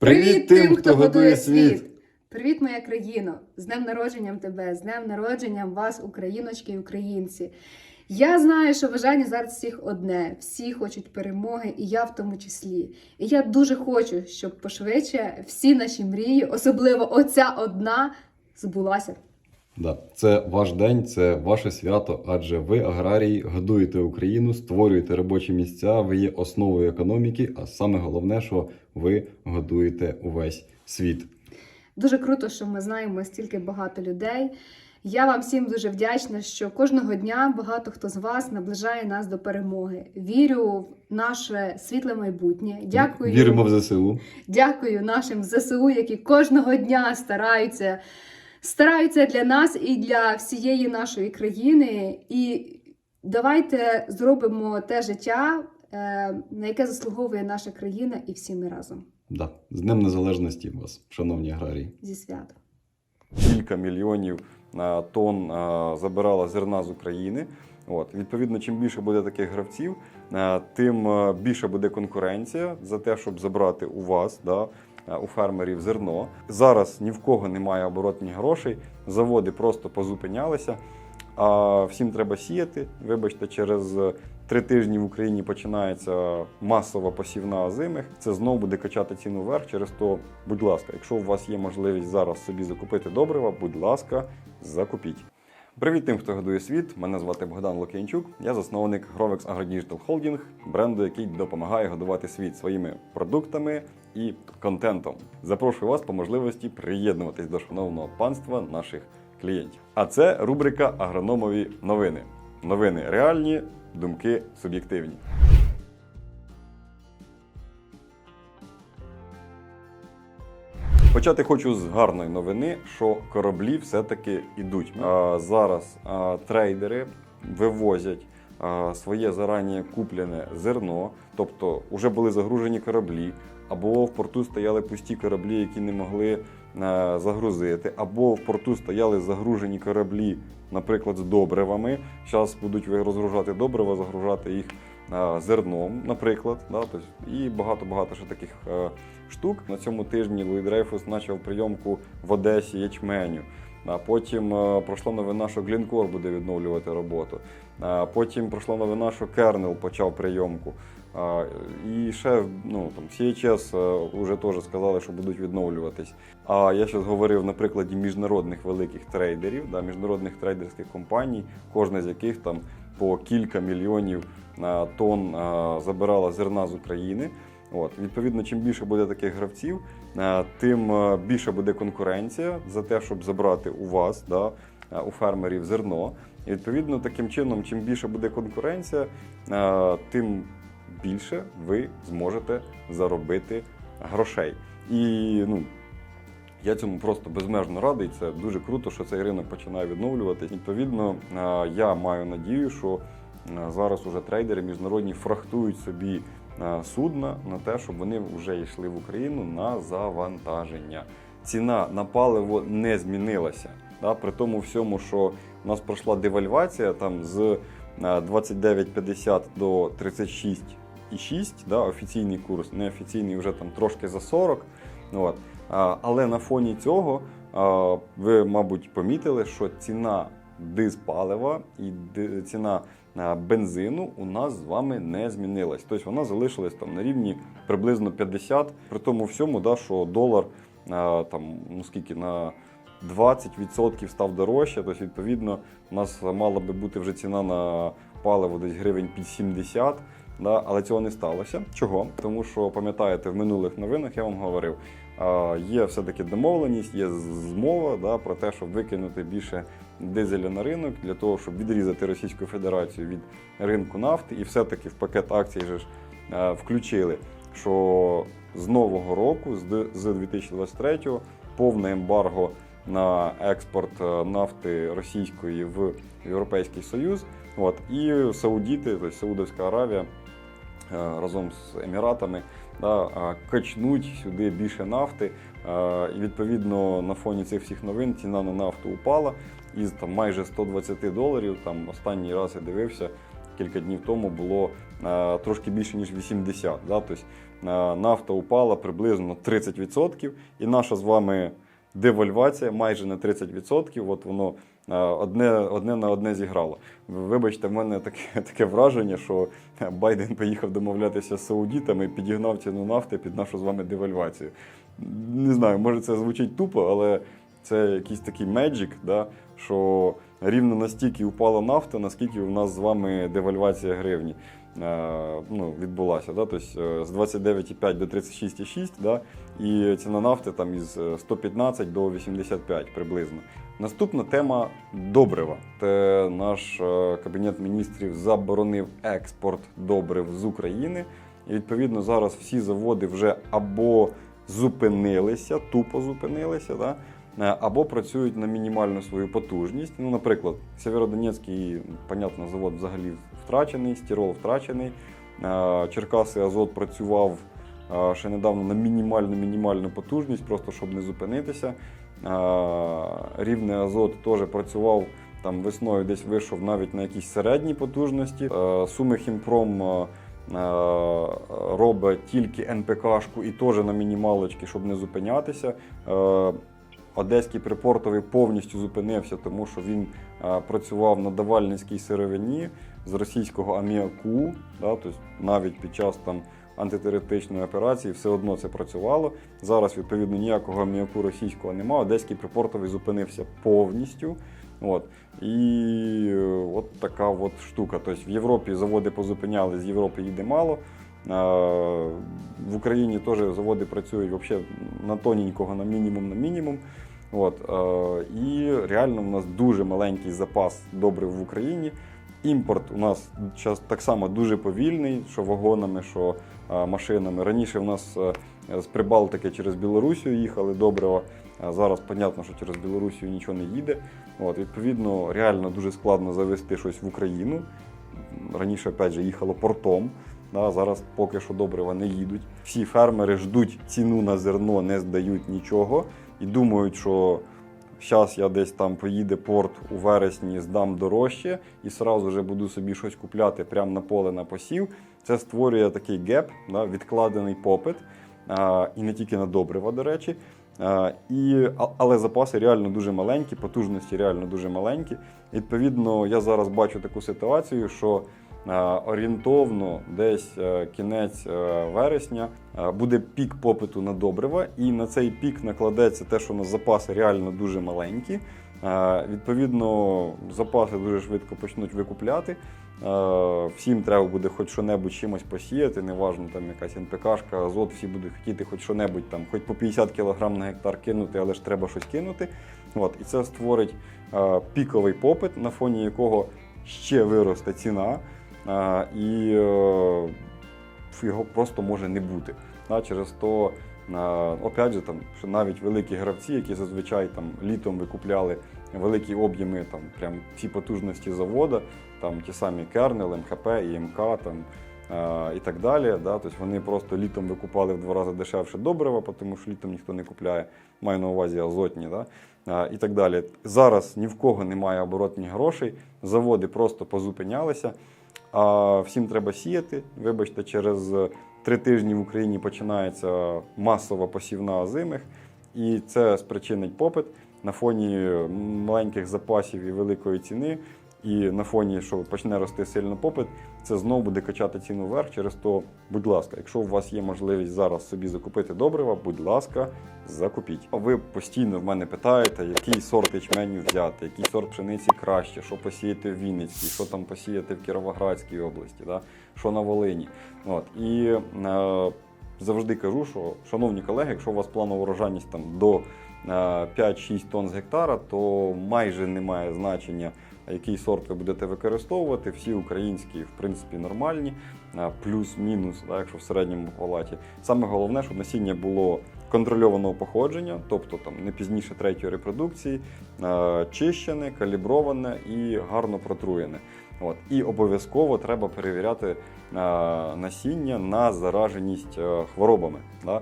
Привіт тим, хто годує світ! Привіт, моя країно! З днем народженням тебе, з днем народженням вас, україночки і українці. Я знаю, що бажання зараз всіх одне. Всі хочуть перемоги, і я в тому числі. І я дуже хочу, щоб пошвидше всі наші мрії, особливо оця одна, збулася. Да, це ваш день, це ваше свято, адже ви, аграрії, годуєте Україну, створюєте робочі місця, ви є основою економіки, а саме головне, що ви годуєте увесь світ. Дуже круто, що ми знаємо стільки багато людей. Я вам всім дуже вдячна, що кожного дня багато хто з вас наближає нас до перемоги. Вірю в наше світле майбутнє. Дякую. Віримо в ЗСУ. Дякую нашим ЗСУ, які кожного дня стараються, стараються для нас і для всієї нашої країни. І давайте зробимо те життя, е, на яке заслуговує наша країна, і всі ми разом Да. З Днем Незалежності вас, шановні аграрії. зі святом. кілька мільйонів е, тонн е, забирала зерна з України. От, відповідно, чим більше буде таких гравців, тим більше буде конкуренція за те, щоб забрати у вас, да, у фермерів зерно. Зараз ні в кого немає оборотних грошей, заводи просто позупинялися. А всім треба сіяти. Вибачте, через е, три тижні в Україні починається масова посівна озимих. Це знову буде качати ціну вверх. Через то, будь ласка, якщо у вас є можливість зараз собі закупити добрива, будь ласка, закупіть. Привіт тим, хто годує світ. Мене звати Богдан Лук'янчук. Я засновник Grovex AgroDigital Holding, бренду, який допомагає годувати світ своїми продуктами і контентом. Запрошую вас по можливості приєднуватись до шановного панства наших клієнтів. А це рубрика Агрономові новини. Новини реальні, думки суб'єктивні. Почати хочу з гарної новини, що кораблі все-таки йдуть. А, зараз а, трейдери вивозять а, своє зарані куплене зерно, тобто вже були загружені кораблі, або в порту стояли пусті кораблі, які не могли е, загрузити, або в порту стояли загружені кораблі, наприклад, з добривами. Зараз будуть розгружати добрива, загружати їх зерном, наприклад. Да, і багато-багато ще таких е, штук. На цьому тижні Луї Дрейфус почав прийомку в Одесі ячменю. А потім е, пройшла новина, що Глінкор буде відновлювати роботу. А потім пройшла новина, що Кернел почав прийомку. А, і ще ну, там, CHS е, вже теж сказали, що будуть відновлюватись. А я зараз говорив на прикладі міжнародних великих трейдерів, да, міжнародних трейдерських компаній, кожна з яких там по кілька мільйонів тонн забирала зерна з України. От, відповідно, чим більше буде таких гравців, тим більше буде конкуренція за те, щоб забрати у вас, да, у фермерів зерно. І відповідно, таким чином, чим більше буде конкуренція, тим більше ви зможете заробити грошей. І ну, я цьому просто безмежно радий. Це дуже круто, що цей ринок починає відновлюватись. Відповідно, е, я маю надію, що е, зараз уже трейдери міжнародні фрахтують собі е, судна на те, щоб вони вже йшли в Україну на завантаження. Ціна на паливо не змінилася. Да, при тому всьому, що у нас пройшла девальвація там з е, 29,50 до 36,6, да, офіційний курс, неофіційний вже там трошки за 40. От. Але на фоні цього ви, мабуть, помітили, що ціна дизпалива і ціна бензину у нас з вами не змінилась. Тобто вона залишилась там на рівні приблизно 50. При тому всьому, да, що долар там, ну скільки на 20% став дорожче. Тобто, відповідно, у нас мала би бути вже ціна на паливо десь гривень під 70. Да, але цього не сталося. Чого? Тому що пам'ятаєте, в минулих новинах я вам говорив, є все-таки домовленість, є змова да, про те, щоб викинути більше дизеля на ринок для того, щоб відрізати Російську Федерацію від ринку нафти, і все-таки в пакет акцій же ж е, включили, що з нового року, з д- з 2023-го, повне ембарго на експорт е, нафти російської в Європейський Союз. От, і Саудіти, тобто Саудовська Аравія е, разом з Еміратами да, качнуть сюди більше нафти. І відповідно на фоні цих всіх новин ціна на нафту упала із там майже 120 доларів. Там останній раз я дивився кілька днів тому було трошки більше ніж 80. Да? Тобто нафта упала приблизно на 30%, і наша з вами девальвація майже на 30%. От воно одне, одне на одне зіграло. Вибачте, в мене таке, таке враження, що Байден поїхав домовлятися з саудітами, підігнав ціну нафти під нашу з вами девальвацію. Не знаю, може це звучить тупо, але це якийсь такий меджик, да, що рівно настільки упала нафта, наскільки у нас з вами девальвація гривні е, ну, відбулася. Да? Тобто е, з 29,5 до 36,6, да? і ціна нафти там із е, 115 до 85 приблизно. Наступна тема добрива. Це наш е, кабінет міністрів заборонив експорт добрив з України. І відповідно зараз всі заводи вже або зупинилися, тупо зупинилися, да? е, або працюють на мінімальну свою потужність. Ну, наприклад, Сєвєродонецький, понятно, завод взагалі втрачений, стірол втрачений. Е, Черкаси Азот працював ще недавно на мінімальну мінімальну потужність, просто щоб не зупинитися. Рівне Азот теж працював там весною, десь вийшов навіть на якісь середній потужності. Е, Суми Хімпром е, е, робить тільки НПКшку і теж на мінімалочки, щоб не зупинятися. Одеський припортовий повністю зупинився, тому що він працював на давальницькій сировині з російського аміаку. Да, тобто навіть під час там антитерористичної операції все одно це працювало. Зараз, відповідно, ніякого аміаку російського немає. Одеський припортовий зупинився повністю. От. І е, от така от штука. Тобто в Європі заводи позупиняли, з Європи їде мало. В Україні теж заводи працюють вообще на тоненького, на мінімум, на мінімум. От, е, і реально у нас дуже маленький запас добрив в Україні. Імпорт у нас зараз так само дуже повільний, що вагонами, що машинами. Раніше в нас е, з Прибалтики через Білорусію їхали добрива. а Зараз, понятно, що через Білорусію нічого не їде. От, відповідно, реально дуже складно завести щось в Україну. Раніше, опять же, їхало портом. Да, зараз поки що добрива не їдуть. Всі фермери ждуть ціну на зерно, не здають нічого і думають, що зараз я десь там поїде порт у вересні, здам дорожче і сразу вже буду собі щось купляти прямо на поле на посів. Це створює такий геп, да, відкладений попит. А, і не тільки на добрива, до речі. А, і, але запаси реально дуже маленькі, потужності реально дуже маленькі. Відповідно, я зараз бачу таку ситуацію, що орієнтовно десь е, кінець е, вересня е, буде пік попиту на добрива, і на цей пік накладеться те, що у нас запаси реально дуже маленькі. Е, Відповідно, запаси дуже швидко почнуть викупляти. Е, Всім треба буде хоч що-небудь чимось посіяти, неважно там якась НПКшка, азот, всі будуть хотіти хоч що-небудь там, хоч по 50 кг на гектар кинути, але ж треба щось кинути. От, і це створить е, піковий попит, на фоні якого ще виросте ціна, е, і е, його просто може не бути. Через то, опять же, там, що навіть великі гравці, які зазвичай там, літом викупляли великі об'єми, там, прям всі потужності завода, там, ті самі Кернел, МХП, ІМК там, і так далі. Да, тобто вони просто літом викупали в два рази дешевше добрива, тому що літом ніхто не купляє, маю на увазі азотні. Да, і так далі. Зараз ні в кого немає оборотних грошей, заводи просто позупинялися. А всім треба сіяти. Вибачте, через три тижні в Україні починається масова посівна озимих, і це спричинить попит на фоні маленьких запасів і великої ціни. І на фоні, що почне рости сильно попит, це знову буде качати ціну вверх. Через то, будь ласка, якщо у вас є можливість зараз собі закупити добрива, будь ласка, закупіть. Ви постійно в мене питаєте, який сорт ячменю взяти, який сорт пшениці краще, що посіяти в Вінницькій, що там посіяти в Кіровоградській області, да? що на Волині. От. І е, завжди кажу, що, шановні колеги, якщо у вас планова урожайність там до е, 5-6 тонн з гектара, то майже немає значення, який сорт ви будете використовувати. Всі українські, в принципі, нормальні, плюс-мінус, якщо в середньому палаті. Саме головне, щоб насіння було контрольованого походження, тобто там не пізніше третьої репродукції, чищене, каліброване і гарно протруєне. От. І обов'язково треба перевіряти е, насіння на зараженість е, хворобами. Да?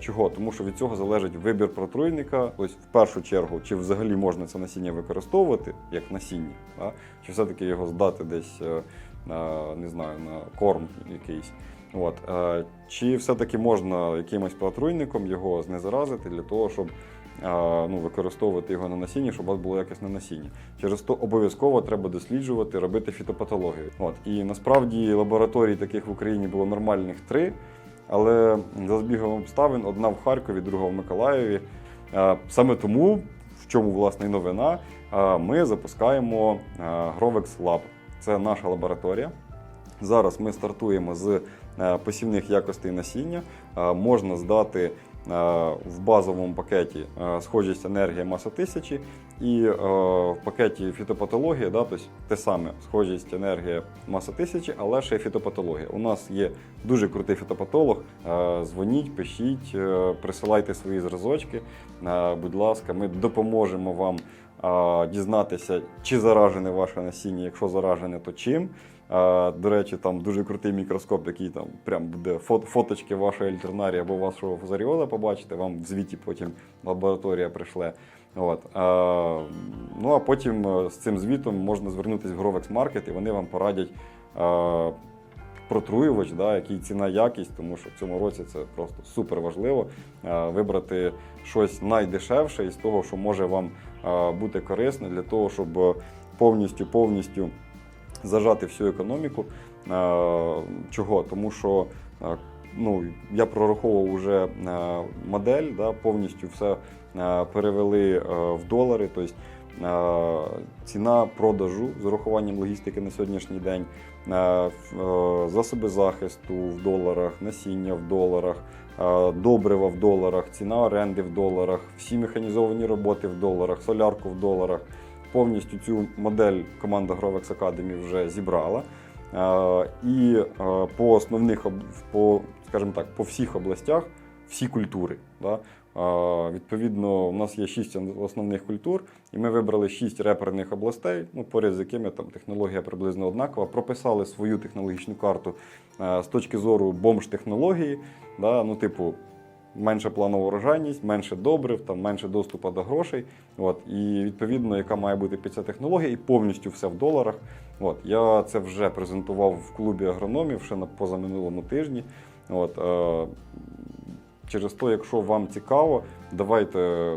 Чого? Тому що від цього залежить вибір протруйника. Ось в першу чергу, чи взагалі можна це насіння використовувати як насіння, да? чи все-таки його здати десь е, не знаю, на корм якийсь. От. Чи все-таки можна якимось патруйником його знезаразити для того, щоб ну, використовувати його на насінні, щоб у вас було якісне насіння? Через то обов'язково треба досліджувати, робити фітопатологію. От. І насправді лабораторій таких в Україні було нормальних три, але за збігом обставин одна в Харкові, друга в Миколаєві. Саме тому, в чому власне і новина, ми запускаємо Grovex Lab. Це наша лабораторія. Зараз ми стартуємо з посівних якостей насіння. Можна здати в базовому пакеті е, схожість енергії маса тисячі, і е, в пакеті фітопатологія, да, тобто те саме схожість енергія маса тисячі, але ще й фітопатологія. У нас є дуже крутий фітопатолог. Е, Дзвоніть, пишіть, е, присилайте свої зразочки. Е, Будь ласка, ми допоможемо вам е, дізнатися, чи заражене ваше насіння. Якщо заражене, то чим. Е, До речі, там дуже крутий мікроскоп, який там прям буде фот- фоточки вашої альтернарії або вашого фузаріола побачите. Вам в звіті потім лабораторія прийшле. От. Е, Ну а потім е, з цим звітом можна звернутися в Grovex Market і вони вам порадять. е, Протруювач, да, який ціна якість, тому що в цьому році це просто супер важливо е, вибрати щось найдешевше із того, що може вам е, бути корисне для того, щоб повністю повністю зажати всю економіку. Е, Чого? Тому що ну, я прораховував вже е, модель, да, повністю все е, перевели е, в долари. Тобто ціна продажу з урахуванням логістики на сьогоднішній день, засоби захисту в доларах, насіння в доларах. Добрива в доларах, ціна оренди в доларах, всі механізовані роботи в доларах, солярку в доларах. Повністю цю модель команда Grovex Academy вже зібрала. Е, І е, по основних по, скажімо так, по всіх областях всі культури. Да? Е, Відповідно, у нас є шість основних культур, і ми вибрали шість реперних областей, ну, поряд з якими там технологія приблизно однакова. Прописали свою технологічну карту з точки зору бомж-технології. Да? Ну, типу, менша планова урожайність, менше добрив, там менше доступу до грошей. От, і відповідно, яка має бути під ця технологія, і повністю все в доларах. От, я це вже презентував в клубі агрономів ще на позаминулому тижні. От, е, через то, якщо вам цікаво, давайте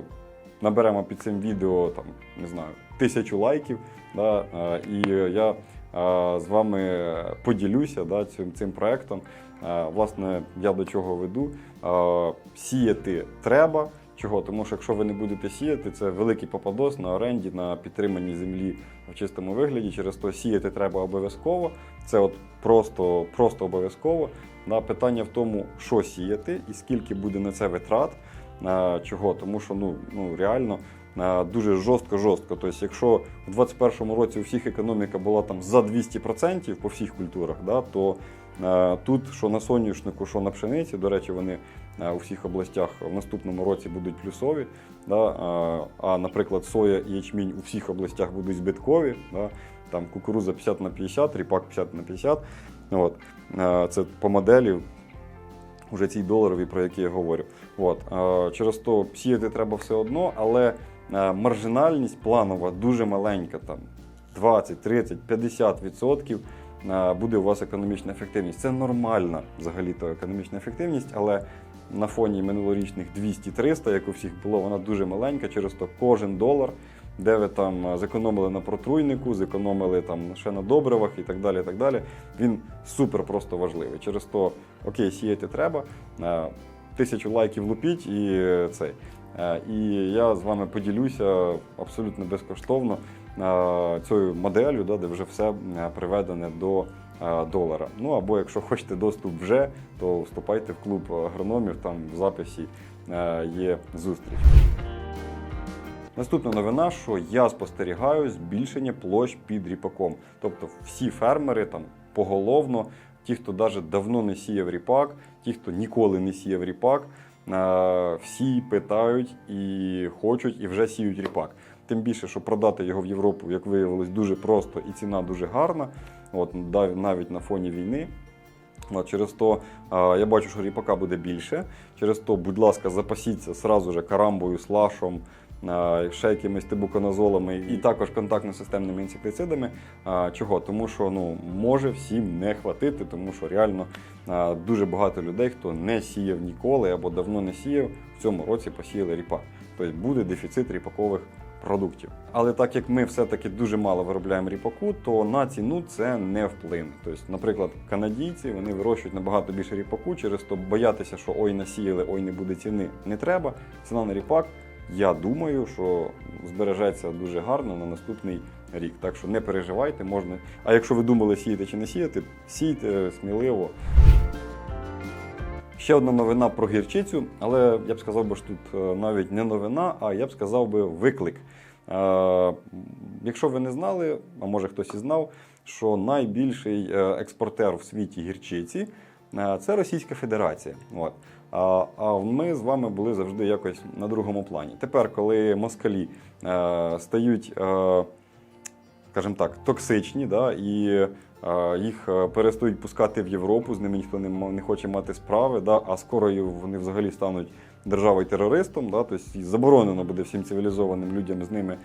наберемо під цим відео там, не знаю, тисячу лайків. Да, е, і я з вами поділюся да, цим, цим проектом. Власне, я до чого веду. Сіяти треба. Чого? Тому що якщо ви не будете сіяти, це великий попадос на оренді, на підтриманні землі в чистому вигляді. Через то сіяти треба обов'язково. Це от просто, просто обов'язково. Да, питання в тому, що сіяти і скільки буде на це витрат. Чого? Тому що ну, ну реально дуже жорстко-жорстко. Тобто, якщо у 2021 році у всіх економіка була там за 200% по всіх культурах, да, то е, тут, що на соняшнику, що на пшениці, до речі, вони е, у всіх областях в наступному році будуть плюсові. Да, е, а, наприклад, соя і ячмінь у всіх областях будуть збиткові. Да, там кукуруза 50 на 50, ріпак 50 на 50. От. Е, Це по моделі вже цій доларовій, про які я говорю. От. Е, Через то сіяти треба все одно, але е, маржинальність планова дуже маленька, там 20, 30, 50 відсотків е, буде у вас економічна ефективність. Це нормальна взагалі-то економічна ефективність, але на фоні минулорічних 200-300, як у всіх було, вона дуже маленька. Через то кожен долар, де ви там е, зекономили на протруйнику, зекономили там ще на добривах і так далі. і так далі, Він супер просто важливий. Через то окей, сіяти треба. е, Тисячу лайків лупіть і е, цей. Е, І я з вами поділюся абсолютно безкоштовно е, цією моделлю, де вже все е, приведене до долара. Ну або якщо хочете доступ вже, то вступайте в клуб агрономів, там в записі є зустріч. Наступна новина, що я спостерігаю збільшення площ під ріпаком. Тобто всі фермери там поголовно, ті, хто навіть давно не сіяв ріпак, ті, хто ніколи не сіяв ріпак, всі питають і хочуть, і вже сіють ріпак. Тим більше, що продати його в Європу, як виявилось, дуже просто і ціна дуже гарна. От навіть на фоні війни. От, через то я бачу, що ріпака буде більше. Через то, будь ласка, запасіться сразу же карамбою, слашом, ще якимись тибуконазолами і також контактно-системними інсектицидами. Чого? Тому що ну, може всім не хватити, тому що реально дуже багато людей, хто не сіяв ніколи або давно не сіяв, в цьому році посіяли ріпак. Тобто буде дефіцит ріпакових продуктів. Але так як ми все-таки дуже мало виробляємо ріпаку, то на ціну це не вплине. Тобто, наприклад, канадійці вони вирощують набагато більше ріпаку, через то боятися, що ой насіяли, ой не буде ціни, не треба. Ціна на ріпак, я думаю, що збережеться дуже гарно на наступний рік. Так що не переживайте, можна. А якщо ви думали сіяти чи не сіяти, сійте сміливо. Ще одна новина про гірчицю, але я б сказав би, що тут е, навіть не новина, а я б сказав би виклик. Е, Якщо ви не знали, а може хтось і знав, що найбільший е, експортер в світі гірчиці це Російська Федерація. От. А, ми з вами були завжди якось на другому плані. Тепер, коли москалі е, стають, е, скажімо так, токсичні, да, і е, їх перестають пускати в Європу, з ними ніхто не, хоче мати справи, да, а скоро вони взагалі стануть державою терористом, да, тобто заборонено буде всім цивілізованим людям з ними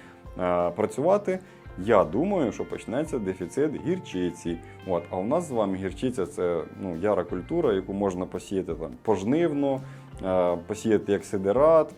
працювати. Я думаю, що почнеться дефіцит гірчиці. От, а у нас з вами гірчиця це ну, яра культура, яку можна посіяти там пожнивно, е, посіяти як сидерат. Е,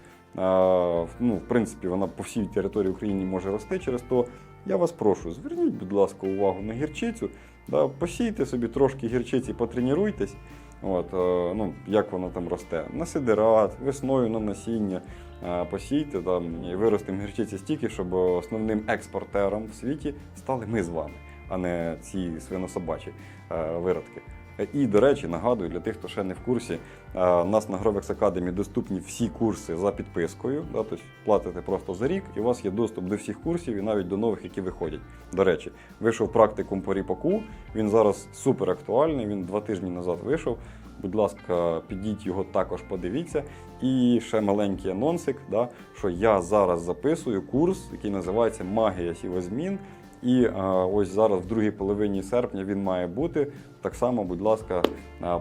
ну, в принципі, вона по всій території України може рости. Через то я вас прошу, зверніть, будь ласка, увагу на гірчицю. Да, посійте собі трошки гірчиці, потренуйтесь. От, е, ну, як воно там росте. На сидират, весною на насіння. Е, Посійте там і виростимо гірчиці стільки, щоб основним експортером в світі стали ми з вами, а не ці свинособачі е, виродки. І, до речі, нагадую для тих, хто ще не в курсі, е, у нас на Grovex Academy доступні всі курси за підпискою. Да, тобто платите просто за рік, і у вас є доступ до всіх курсів і навіть до нових, які виходять. До речі, вийшов практикум по ріпаку. Він зараз супер актуальний. Він два тижні назад вийшов. Будь ласка, підіть його також подивіться. І ще маленький анонсик, да, що я зараз записую курс, який називається Магія сівозмін. І а, ось зараз, в другій половині серпня, він має бути. Так само, будь ласка,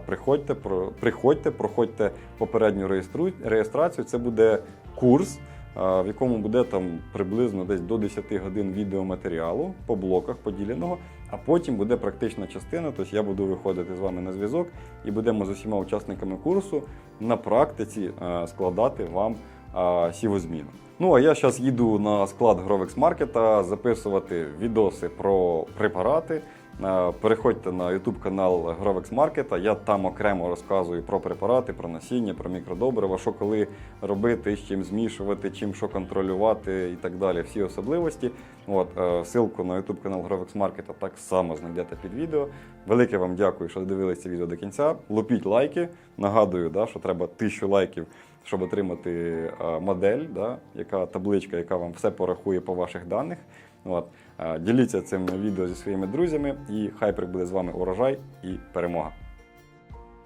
приходьте, про, приходьте, проходьте попередню реєстру, реєстрацію. Це буде курс, в якому буде там приблизно десь до 10 годин відеоматеріалу по блоках поділеного. А потім буде практична частина, тобто я буду виходити з вами на зв'язок і будемо з усіма учасниками курсу на практиці е, складати вам е, сівозміну. Ну а я зараз їду на склад Grovex Market записувати відоси про препарати. Е, Переходьте на YouTube канал Grovex Market, Я там окремо розказую про препарати, про насіння, про мікродобрива, що коли робити, з чим змішувати, чим що контролювати і так далі. Всі особливості. От е, ссылку на YouTube канал Grovex Market так само знайдете під відео. Велике вам дякую, що дивилися відео до кінця. Лупіть лайки. Нагадую, да, що треба тисячу лайків, щоб отримати е, модель, да, яка табличка, яка вам все порахує по ваших даних. От. Е, Діліться цим відео зі своїми друзями, і хай прибуде з вами урожай і перемога.